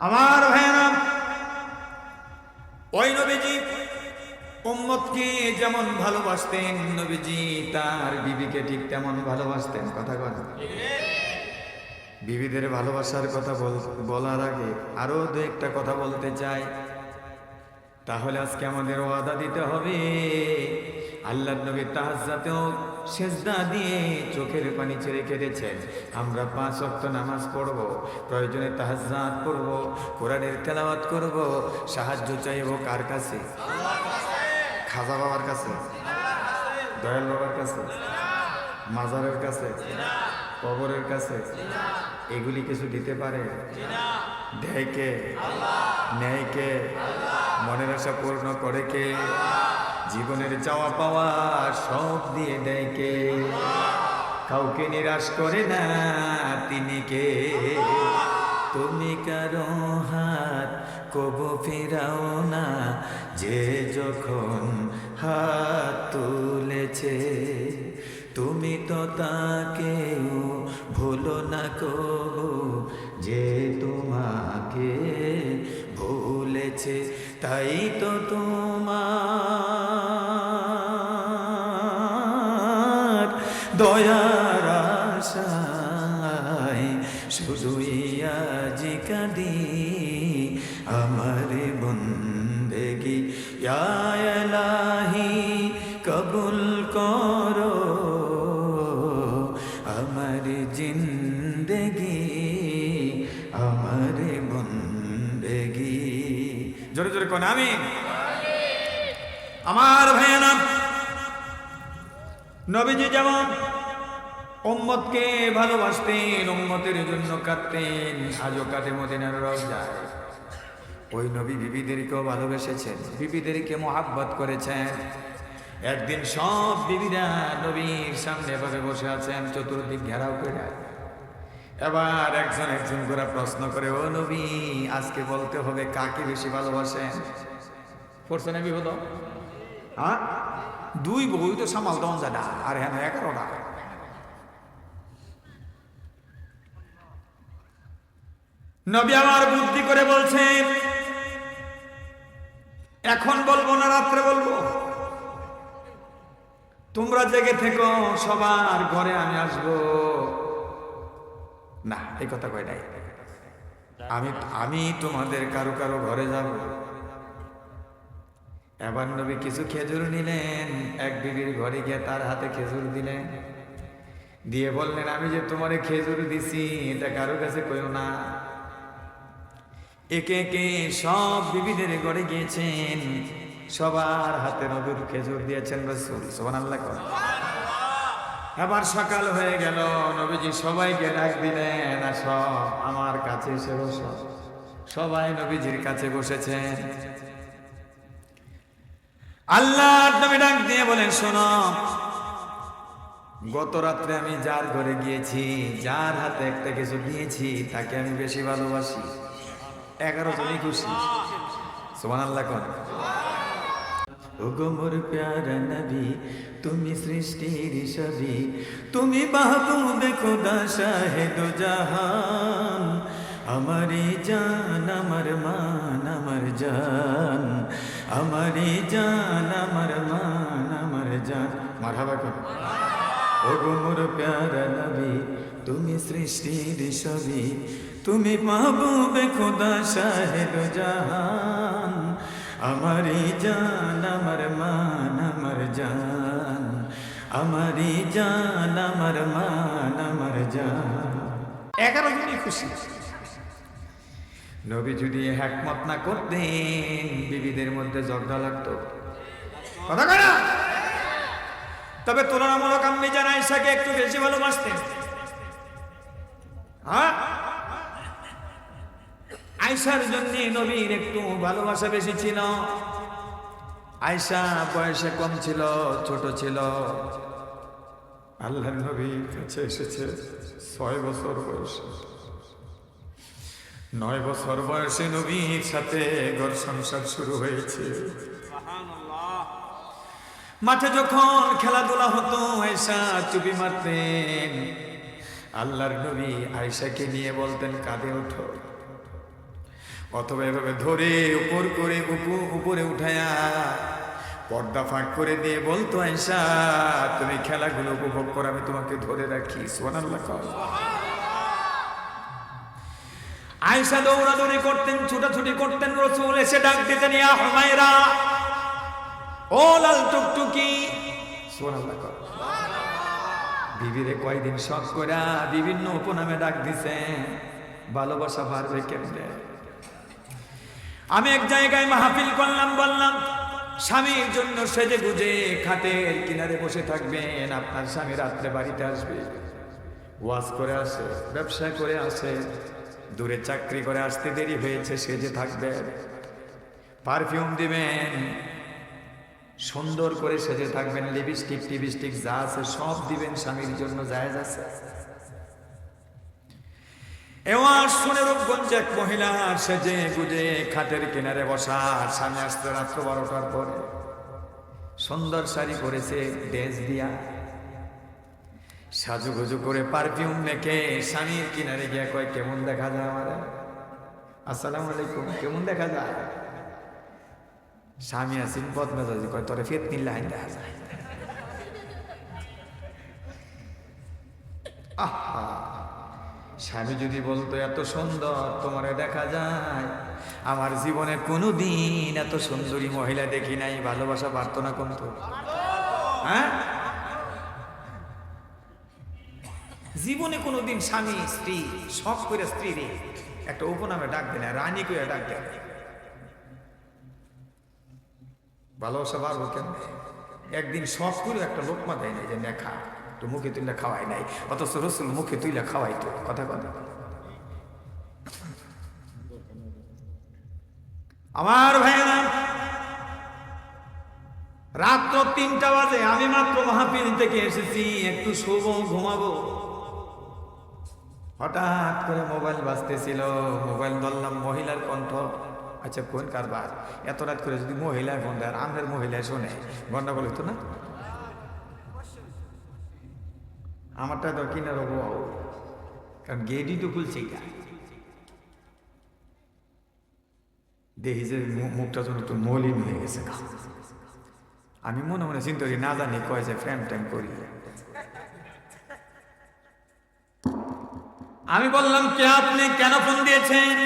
আমার ভাইয়েরা, ওই নবীজি উম্মতকে যেমন ভালোবাসতেন, নবীজি তার বিবিকে ঠিক তেমন ভালোবাসতেন। কথা কথা বিবিদের ভালোবাসার কথা বল- বলার আগে আরও দু একটা কথা বলতে চাই। তাহলে আজকে আমাদের ওয়াদা দিতে হবে। আল্লাহ নবী তাহাজ্জাতেও সেজদা দিয়ে চোখের পানি ছেড়ে কেঁদেছেন আমরা পাঁচ ওয়াক্ত নামাজ পড়ব, প্রয়োজনে তাহাজ্জাত পড়ব, কোরআনের তেলাওয়াত করব, সাহায্য চাইব কার কাছে? খাজা বাবার কাছে? দয়াল বাবার কাছে? মাজারের কাছে? কবরের কাছে? এগুলি কিছু দিতে পারে? দেয় কে? নেয় কে? মনের আশা পূর্ণ করে কে? জীবনের চাওয়া পাওয়া সব দিয়ে দেয় কে? কাউকে নিরাশ করে না তিনি কে? তুমি কারও হাত কবু ফেরাও না, যে যখন হাত তুলেছে। তুমি তো তাকেও ভুলো না কবু, যে তোমাকে ভুলেছে, তাই তো তোমার জোরে কোন? আমি? আমার ভাইয়ানা নবীজি যেমন উম্মতকে ভালোবাসতেন, উম্মতের জন্য কাঁদতেন, আজও কাটে মদিনার রস যায় ওই নবী বিবিদেরকেও ভালোবেসেছেন, বিবিদেরকে মোহাব্বত করেছেন। একদিন সব বিবিরা নবীর সামনে এভাবে বসে আছেন, চতুর্দিক ঘেরাও করে। এবার একজন একজন করে প্রশ্ন করে ও নবী আজকে বলতে হবে কাকে বেশি ভালোবাসেন পড়ছে না বিপদ হ্যাঁ দুই বই তো সামাল দেওয়া যায় না আর হ্যাঁ এগারোটা নবী আমার বুদ্ধি করে বলছেন এখন বলব না রাত্রে বলব। তোমরা জেগে থেকো সবার ঘরে আমি আসব। না, এই কথা কয় নাই। আমি আমি তোমাদের কারও কারও ঘরে যাব। এবার নবী কিছু খেজুর নিলেন, এক বিবির ঘরে গিয়ে তার হাতে খেজুর দিলেন। দিয়ে বললেন, আমি যে তোমারে খেজুর দিছি, এটা কারও কাছে কইও না। একে একে সব বিবিদের ঘরে গিয়েছেন। সবার হাতে নবীর খেজুর দিয়েছেন রসুল সোহান আল্লাহ এবার সকাল হয়ে গেল। নবীজি সবাইকে ডাক দিলেন আর সব আমার কাছে এসে বস। সবাই নবীজির কাছে বসেছেন। আল্লাহ নবী ডাক দিয়ে বলেন, শোনো, গত রাত্রে আমি যার ঘরে গিয়েছি, যার হাতে একটা কিছু দিয়েছি, তাকে আমি বেশি ভালোবাসি। এগারো জনই খুশি। সোমান আল্লাহ কর ওগো মোর প্যারা নবী, তুমি সৃষ্টির সবই তুমি মাহবুবে খোদা শাহেদ জাহান। আমারে জান, আমার মান, আমার জান। আমারে জান, আমার মান, আমার জান। মারহাবা কর। ওগো মোর প্যারা নবী, তুমি সৃষ্টির সবই তুমি মাহবুবে খোদা শাহেদ জাহান। আমারি জান, আমার মান, আমার জান। আমারি জান, আমার মান, আমার জান। এগারো জনই খুশি। নবী যদি হ্যাকমত না করতেন, বিবিদের মধ্যে ঝগড়া লাগতো। কথা কয় তবে তুলনামূলক আমি জানা ঈশাকে একটু বেশি ভালোবাসতেন। হ্যাঁ? আয়সার জন্য নবীর একটু ভালোবাসা বেশি ছিল। আয়সা বয়সে কম ছিল ছোট ছিল। আল্লাহ নবীর কাছে এসেছে ছয় বছর বয়সে। নয় বছর বয়সে নবীর সাথে ঘর সংসার শুরু হয়েছে। মাঠে যখন খেলাধুলা হতো আয়সা চুপি মারতেন। আল্লাহর নবী আয়সাকে নিয়ে বলতেন কাঁদে ওঠো। অথবা এভাবে ধরে উপর করে উপু- উপরে উঠায়া পর্দা ফাঁক করে দিয়ে বলতো আয়সা তুমি খেলাগুলো উপভোগ করো, আমি তোমাকে ধরে রাখি। সোনাল্লাহ কর আয়সা দৌড়াদৌড়ি করতেন, ছুটাছুটি করতেন, রসুল এসে ডাক দিতেন, ইয়া ও লাল টুকটুকি। সোনাল্লাহ কর বিবিরে কয়দিন শখ করে বিভিন্ন উপনামে ডাক দিছে ভালোবাসা পারবে কেমনে? আমি এক জায়গায় মাহফিল করলাম, বললাম, স্বামীর জন্য সেজে গুজে খাটের কিনারে বসে থাকবেন, আপনার স্বামী রাত্রে বাড়িতে আসবে। ওয়াজ করে আসে, ব্যবসা করে আসে, দূরে চাকরি করে আসতে দেরি হয়েছে, সেজে থাকবে। পারফিউম দিবেন, সুন্দর করে সেজে থাকবেন লিপস্টিক টিপস্টিক যা আছে সব দিবেন, স্বামীর জন্য জায়েজ আছে। এবার শুনে রূপগঞ্জ এক মহিলা সেজে গুজে খাটের কিনারে বসা স্বামী আসতে রাত্র বারোটার পরে সুন্দর শাড়ি পরেছে, ড্রেস দিয়া। সাজুগুজু করে পারফিউম মেখে স্বামীর কিনারে গিয়ে কয়, কেমন দেখা যায় আমার? আসসালামু আলাইকুম, কেমন দেখা যায়? স্বামী আসিন, বদমেজাজি কয়, তোরে ফের তিন লাইন দেখা যায়। আহা! স্বামী যদি বলতো, এত সুন্দর, তোমারে দেখা যায়। আমার জীবনে কোনো দিন এত সুন্দরী মহিলা দেখি নাই, ভালোবাসা পারতো না কোন তো হ্যাঁ? জীবনে কোনোদিন স্বামী, স্ত্রী সব করে স্ত্রী রে, একটা উপনামে ডাক না, রানী করে ডাক দেয় ভালোবাসা পারব কেন একদিন সব করে একটা লোকমা দেয় না যে নেখা। তো মুখে তুইলে খাওয়াই নাই, অথচ রসুল মুখে খাওয়াই তো কথা কথা আমার ভাইয়েরা, রাত্র তিনটা বাজে, আমি মাত্র মহাপীর থেকে এসেছি, একটু শোব, ঘুমাবো। হঠাৎ করে মোবাইল বাজতেছিল, মোবাইল ধরলাম মহিলার কণ্ঠ আচ্ছা কোন কারবার? এত রাত করে যদি মহিলা ফোন দেয়, আর আমাদের মহিলা শোনে, গন্ডগোল হতো না? আমারটা তো কিনে রবো। কারণ গেটই তো খুলছে এটা। দেখি যে মুখটা যেন একটু মলিন হয়ে গেছে। আমি মনে মনে চিন্তা করি, না জানি কয় যে ফ্যাম ট্যাম করি। আমি বললাম, কে আপনি? কেন ফোন দিয়েছেন?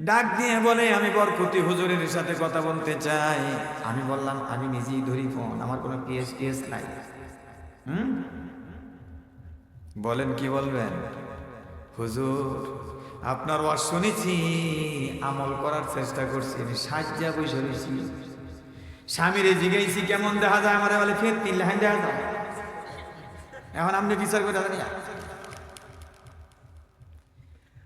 ডাক দিয়ে বলে, আমি বরকতি হুজুরের সাথে কথা বলতে চাই। আমি বললাম, আমি নিজেই ধরি ফোন, আমার কোনো পিএস টিএস নাই। হুম? বলেন, কি বলবেন? হুজুর, আপনার ওয়াজ শুনেছি, আমল করার চেষ্টা করছি, আমি সাজ্জা বসে রয়েছি। স্বামীরে জিগাইছি কেমন দেখা যায়? আমার বলে, ফের তিন লাইন দেখা যায়। এখন আপনি বিচার করে জানি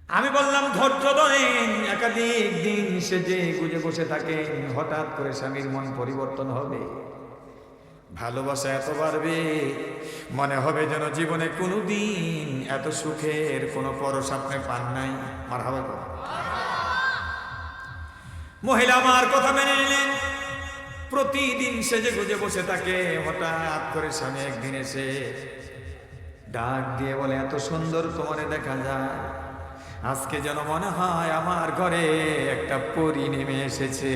আমি বললাম, ধৈর্য ধরেন, একাধিক দিন সে যে গুজে বসে থাকেন, হঠাৎ করে স্বামীর মন পরিবর্তন হবে। ভালোবাসা এত বাড়বে, মনে হবে যেন জীবনে কোনো দিন এত সুখের কোনো পরশ আপনি পান নাই। মার হবে মহিলা আমার কথা মেনে নিলেন। প্রতিদিন সেজে গুজে বসে থাকে, হঠাৎ করে স্বামী একদিন এসে ডাক দিয়ে বলে, এত সুন্দর তোমারে দেখা যায়। আজকে যেন মনে হয় আমার ঘরে একটা পরি নেমে এসেছে।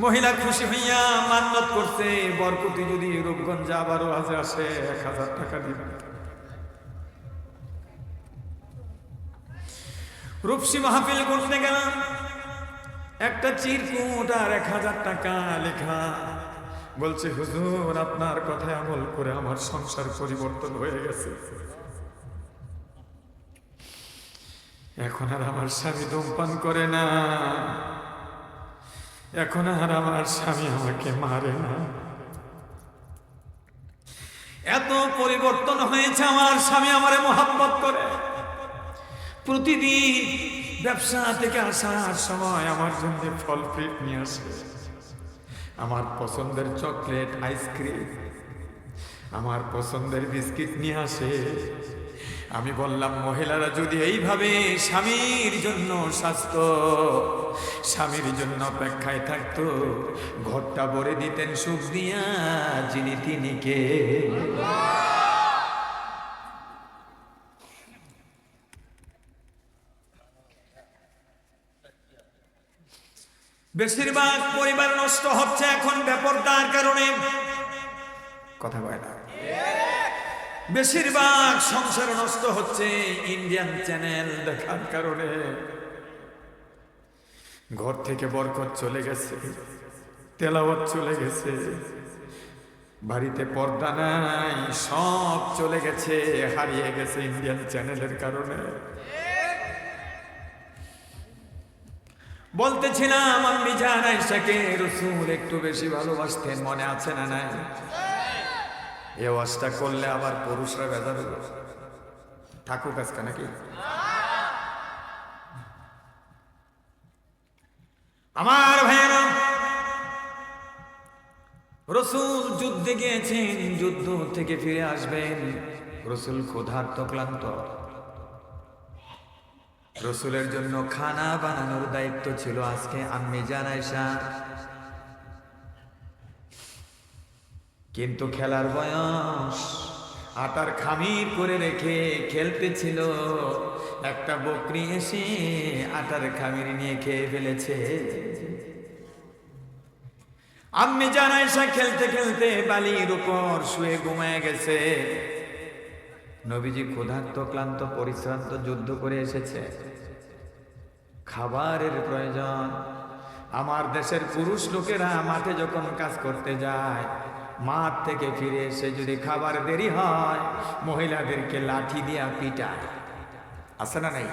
মহিলা খুশি হইয়া মান্নত করছে, বরকতি যদি রূপগঞ্জ আবারও আসে আসে, এক হাজার টাকা দিবে। রূপসী মাহফিল করতে গেলাম, একটা চিরকুট আর এক হাজার টাকা লেখা। বলছে, হুজুর, আপনার কথায় আমল করে আমার সংসার পরিবর্তন হয়ে গেছে। এখন আর আমার স্বামী ধূমপান করে না। এখন আর আমার স্বামী আমাকে মারে না। এত পরিবর্তন হয়েছে আমার স্বামী আমারে মোহাম্মত করে। প্রতিদিন ব্যবসা থেকে আসার সময় আমার জন্য ফল ফ্রিট নিয়ে আসে। আমার পছন্দের চকলেট, আইসক্রিম, আমার পছন্দের বিস্কিট নিয়ে আসে। আমি বললাম, মহিলারা যদি এইভাবে স্বামীর জন্য স্বাস্থ্য, স্বামীর জন্য অপেক্ষায় থাকতো, ঘরটা ভরে দিতেন, সুখ দিয়া যিনি তিনি কে বেশিরভাগ পরিবার নষ্ট হচ্ছে এখন ব্যাপারটার কারণে। কথা কয় না। বেশিরভাগ সংসার নষ্ট হচ্ছে ইন্ডিয়ান চ্যানেল দেখার কারণে। ঘর থেকে বরকত চলে গেছে, তেলাওয়াত চলে গেছে, বাড়িতে পর্দা নাই, সব চলে গেছে, হারিয়ে গেছে ইন্ডিয়ান চ্যানেলের কারণে। বলতেছিলাম আমি জান আইসাকে রসুল একটু বেশি ভালোবাসতেন, মনে আছে না নাই? এ ওয়াজটা করলে আবার পুরুষরা বেজার থাকুক আজকে নাকি? আমার ভাইয়েরা, রসুল যুদ্ধে গিয়েছেন, যুদ্ধ থেকে ফিরে আসবেন। রসুল ক্ষুধার্ত, ক্লান্ত। রসুলের জন্য খানা বানানোর দায়িত্ব ছিল আজকে আম্মি জানাইসা কিন্তু খেলার বয়স আটার খামির করে রেখে খেলতেছিল। একটা বকরি এসে আটার খামির নিয়ে খেয়ে ফেলেছে। আম্মি জানাইসা খেলতে খেলতে বালির উপর শুয়ে ঘুমায় গেছে। নবীজি ক্ষুধার্ত, ক্লান্ত, পরিশ্রান্ত যুদ্ধ করে এসেছে। খাবারের প্রয়োজন। আমার দেশের পুরুষ লোকেরা মাঠে যখন কাজ করতে যায় মাঠ থেকে ফিরে এসে যদি খাবার দেরি হয়, মহিলাদেরকে লাঠি দিয়া পিটায়। আছে না নাই?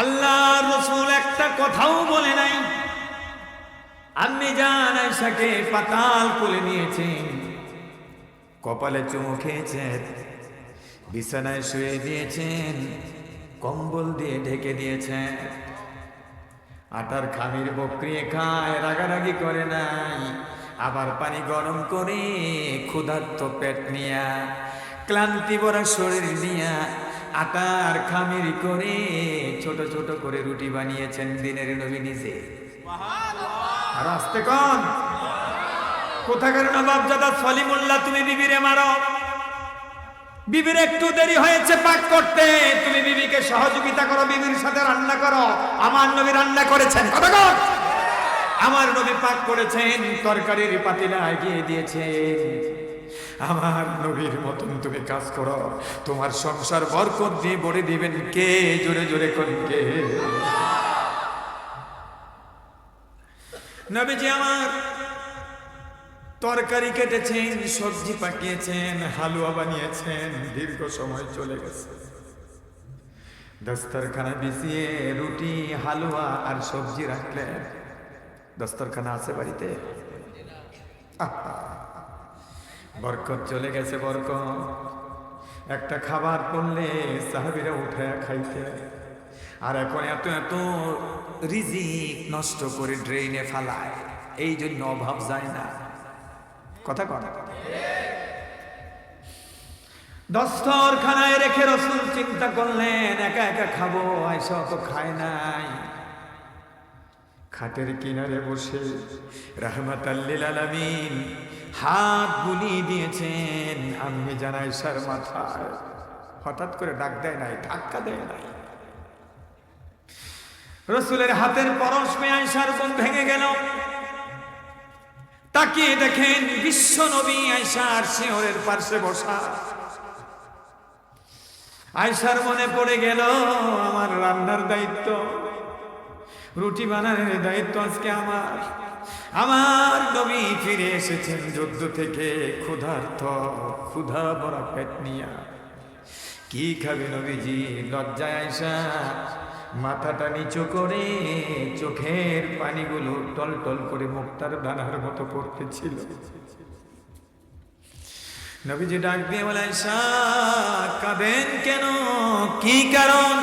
আল্লাহ রসুল একটা কথাও বলে নাই। আপনি যান আয়সাকে পাতাল কোলে নিয়েছেন কপালে চুমু খেয়েছেন বিছানায় শুয়ে দিয়েছেন, কম্বল দিয়ে ঢেকে দিয়েছেন আটার খামির বকরিয়ে খায় রাগারাগি করে নাই। আবার পানি গরম করে ক্ষুধার্ত পেট নিয়া ক্লান্তি ভরা শরীর নিয়া আটার খামির করে ছোট ছোট করে রুটি বানিয়েছেন দিনের নবী নিজে। আর আসতে কন। কোথাকার নবাব জাদা সলিমুল্লাহ তুমি বিবিরে মারো। বিবির একটু দেরি হয়েছে পাক করতে। তুমি বিবিকে সহযোগিতা করো, বিবির সাথে রান্না করো। আমার নবী রান্না করেছেন। আমার নবী পাক করেছেন, তরকারির পাতিলা এগিয়ে দিয়েছেন। আমার নবীর মতন তুমি কাজ করো। তোমার সংসার বরকত দিয়ে বড়ে দিবেন কে? জোরে জোরে করেন কে? নবীজি আমার তরকারি কেটেছেন, সবজি পাকিয়েছেন, হালুয়া বানিয়েছেন, দীর্ঘ সময় চলে গেছে। দস্তরখানা বিছিয়ে রুটি, হালুয়া আর সবজি রাখলেন। দস্তরখানা আছে বাড়িতে? বরকত চলে গেছে, বরকত। একটা খাবার পড়লে সাহাবিরা উঠে খাইতে। আর এখন এত এত রিজিক নষ্ট করে ড্রেনে ফালায়। এই জন্য অভাব যায় না। কথা কথা দস্তর খানায় রেখে রসুল চিন্তা করলেন, একা একা খাব আয়সা তো খায় নাই। খাটের কিনারে বসে রহমত আলামিন হাত বুলিয়ে দিয়েছেন আমি জানাই সার মাথায়। হঠাৎ করে ডাক দেয় নাই, ধাক্কা দেয় নাই। রসুলের হাতের পরশ পেয়ে আয়সার ভেঙে গেল। তাকিয়ে দেখেন বিশ্ব নবী আয়সার শিহরের পার্শ্বে বসা। আয়সার মনে পড়ে গেল, আমার রান্নার দায়িত্ব, রুটি বানানোর দায়িত্ব আজকে আমার। আমার নবী ফিরে এসেছেন যুদ্ধ থেকে ক্ষুধার্থ ক্ষুধা বড় পেট নিয়া। কি খাবে নবীজি? লজ্জায় আয়সা মাথাটা নিচু করে চোখের পানিগুলো টল টল করে মুক্তার দানার মতো পড়তেছিল নবীজি ডাক দিয়ে বলে কাঁদেন কেন? কি কারণ?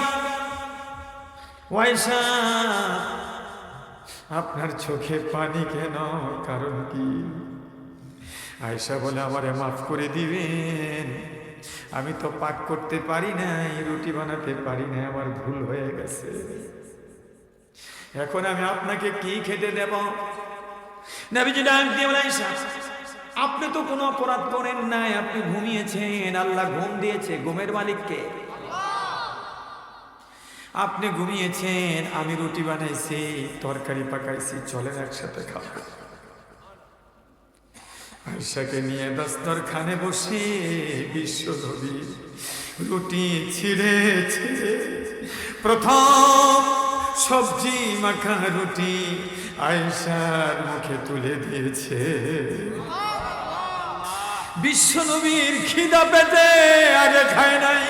ওয়াইসা আপনার চোখে পানি কেন? কারণ কি? আয়সা বলে, আমারে মাফ করে দিবেন। আমি তো পাক করতে পারি নাই, রুটি বানাতে পারি না আমার ভুল হয়ে গেছে। এখন আমি আপনাকে কি খেতে দেব? আপনি তো কোনো অপরাধ করেন নাই, আপনি ঘুমিয়েছেন, আল্লাহ ঘুম দিয়েছে, ঘুমের মালিককে? আপনি ঘুমিয়েছেন, আমি রুটি বানাইছি, তরকারি পাকাইছি, চলেন একসাথে খাব। আয়সাকে নিয়ে দস্তরখানে বসে বিশ্ব নবী রুটি ছিঁড়ে ছিঁড়ে। প্রথম সবজি মাখা রুটি আয়সার মুখে তুলে দিয়েছে। বিশ্ব নবীর খিদা পেটে আগে খায় নাই।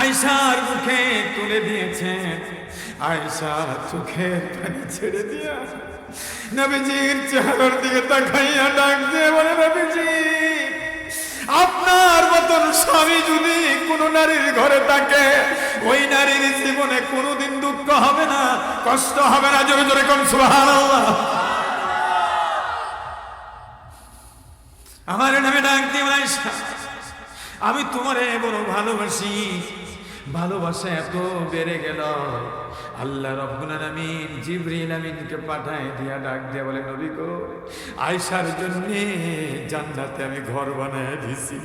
আয়সার মুখে তুলে দিয়েছে। আয়সা পানি ছেড়ে দিয়া নবীজির চেহারার দিকে তাকাইয়া ডাক দিয়ে বলে নবীজি আপনার মতন স্বামী যদি কোনো নারীর ঘরে থাকে, ওই নারীর জীবনে কোনোদিন দুঃখ হবে না, কষ্ট হবে না। জোরে জোরে কোন সুবহানাল্লাহ। আমার নামে ডাক দিয়ে আমি তোমারে বড় ভালোবাসি। ভালোবাসা এত বেড়ে গেল। আল্লাহ রব্বুল আলামিন জিবরিল আমিনকে পাঠায় দিয়া ডাক দিয়ে বলে নবী গো আয়সার জন্য জান্নাতে আমি ঘর বানায় দিছি।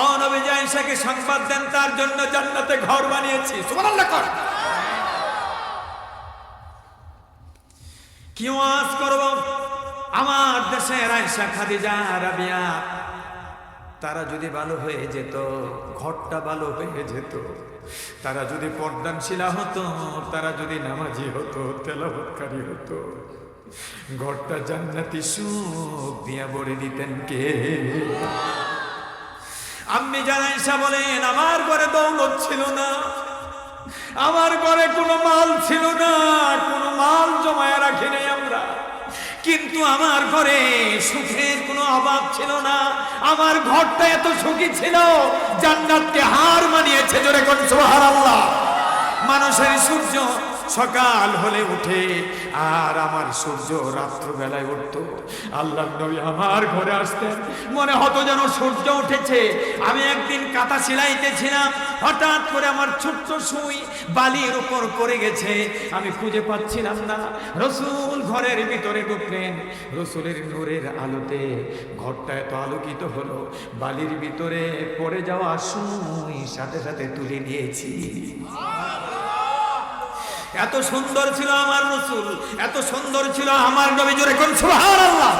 ও নবী যে আয়েশাকে সংবাদ দেন তার জন্য জান্নাতে ঘর বানিয়েছি। সুবহানাল্লাহ কর। কি ওয়াজ করব? আমার দেশের আয়সা খাদিজা রাবিয়া তারা যদি ভালো হয়ে যেত, ঘরটা ভালো হয়ে যেত, তারা যদি পর্দানশীলা হতো, তারা যদি নামাজি হতো তেলাবৎকারী হতো, ঘরটা জান্নাতি সুখ দিয়া ভরে দিতেন কে? আম্মি জানাইসা বলেন, আমার ঘরে দৌলত ছিল না, আমার ঘরে কোনো মাল ছিল না, কোনো মাল জমায় রাখি নাই কিন্তু আমার ঘরে সুখের কোনো অভাব ছিল না। আমার ঘরটা এত সুখী ছিল, জান্নাতকে হার মানিয়েছে জোরে কোন আল্লাহ মানুষের সূর্য সকাল হলে উঠে আর আমার সূর্য রাত্রবেলায় উঠত। আল্লাহ নবী আমার ঘরে আসতেন। মনে হতো যেন সূর্য উঠেছে। আমি একদিন কাঁথা সিলাইতেছিলাম। হঠাৎ করে আমার ছোট্ট সুই বালির উপর পড়ে গেছে। আমি খুঁজে পাচ্ছিলাম না। রসুল ঘরের ভিতরে ঢুকলেন। রসুলের নূরের আলোতে ঘরটা এত আলোকিত হলো। বালির ভিতরে পড়ে যাওয়া সুই সাথে সাথে তুলে নিয়েছি। এত সুন্দর ছিল আমার রসুল এত সুন্দর ছিল আমার নবী জোরে কোন সুবহানাল্লাহ?